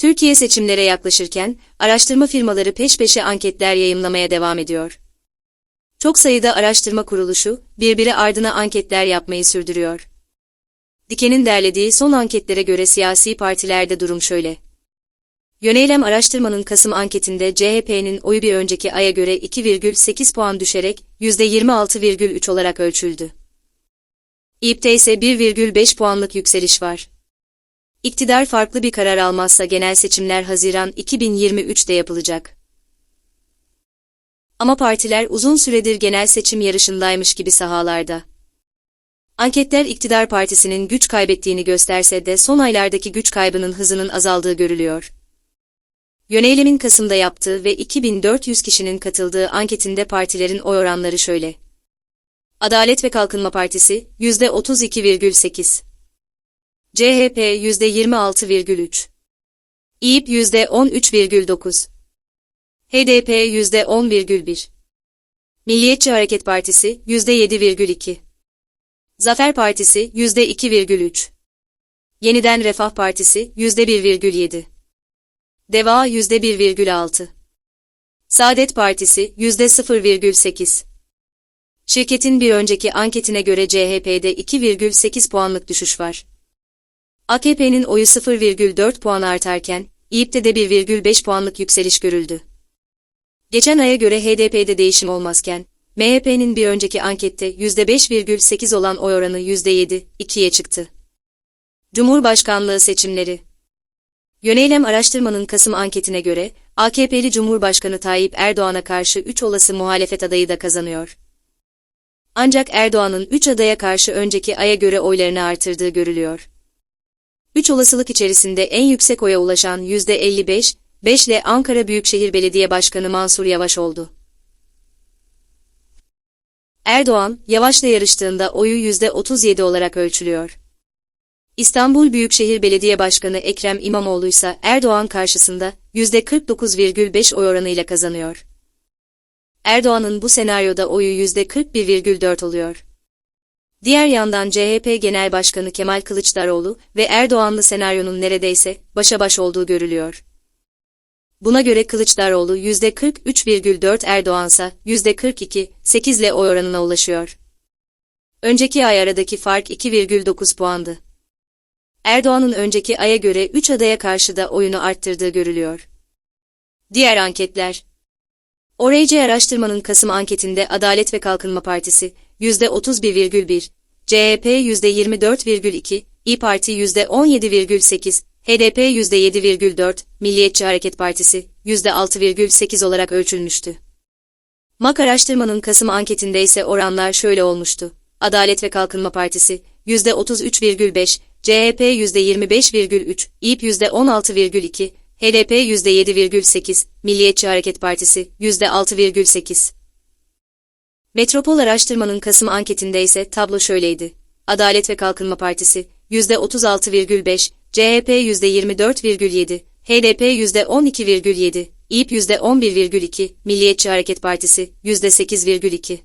Türkiye seçimlere yaklaşırken, araştırma firmaları peş peşe anketler yayımlamaya devam ediyor. Çok sayıda araştırma kuruluşu, birbiri ardına anketler yapmayı sürdürüyor. Diken'in derlediği son anketlere göre siyasi partilerde durum şöyle. Yöneylem araştırmanın Kasım anketinde CHP'nin oyu bir önceki aya göre 2,8 puan düşerek %26,3 olarak ölçüldü. İYİP'te ise 1,5 puanlık yükseliş var. İktidar farklı bir karar almazsa genel seçimler Haziran 2023'te yapılacak. Ama partiler uzun süredir genel seçim yarışındaymış gibi sahalarda. Anketler iktidar partisinin güç kaybettiğini gösterse de son aylardaki güç kaybının hızının azaldığı görülüyor. Yöneylemin Kasım'da yaptığı ve 2400 kişinin katıldığı anketinde partilerin oy oranları şöyle. Adalet ve Kalkınma Partisi %32,8 CHP %26,3 İYİP %13,9 HDP %10,1 Milliyetçi Hareket Partisi %7,2 Zafer Partisi %2,3 Yeniden Refah Partisi %1,7 Deva %1,6 Saadet Partisi %0,8 Şirketin bir önceki anketine göre CHP'de 2,8 puanlık düşüş var. AKP'nin oyu 0,4 puan artarken, İYİP'te de 1,5 puanlık yükseliş görüldü. Geçen aya göre HDP'de değişim olmazken, MHP'nin bir önceki ankette %5,8 olan oy oranı %7,2'ye çıktı. Cumhurbaşkanlığı seçimleri Yöneylem araştırmanın Kasım anketine göre, AKP'li Cumhurbaşkanı Tayyip Erdoğan'a karşı 3 olası muhalefet adayı da kazanıyor. Ancak Erdoğan'ın 3 adaya karşı önceki aya göre oylarını artırdığı görülüyor. 3 olasılık içerisinde en yüksek oya ulaşan %55, 5 ile Ankara Büyükşehir Belediye Başkanı Mansur Yavaş oldu. Erdoğan, Yavaş'la yarıştığında oyu %37 olarak ölçülüyor. İstanbul Büyükşehir Belediye Başkanı Ekrem İmamoğlu ise Erdoğan karşısında %49,5 oy oranıyla kazanıyor. Erdoğan'ın bu senaryoda oyu %41,4 oluyor. Diğer yandan CHP Genel Başkanı Kemal Kılıçdaroğlu ve Erdoğanlı senaryonun neredeyse başa baş olduğu görülüyor. Buna göre Kılıçdaroğlu %43,4 Erdoğansa %42,8 ile oy oranına ulaşıyor. Önceki ay aradaki fark 2,9 puandı. Erdoğan'ın önceki aya göre 3 adaya karşı da oyunu arttırdığı görülüyor. Diğer anketler ORC araştırmanın Kasım anketinde Adalet ve Kalkınma Partisi %31,1, CHP %24,2, İyi Parti %17,8, HDP %7,4, Milliyetçi Hareket Partisi %6,8 olarak ölçülmüştü. MAK araştırmanın Kasım anketinde ise oranlar şöyle olmuştu. Adalet ve Kalkınma Partisi %33,5, CHP %25,3, İYİP %16,2, HDP %7,8, Milliyetçi Hareket Partisi %6,8. Metropol Araştırma'nın Kasım anketinde ise tablo şöyleydi. Adalet ve Kalkınma Partisi %36,5, CHP %24,7, HDP %12,7, İYİP %11,2, Milliyetçi Hareket Partisi %8,2.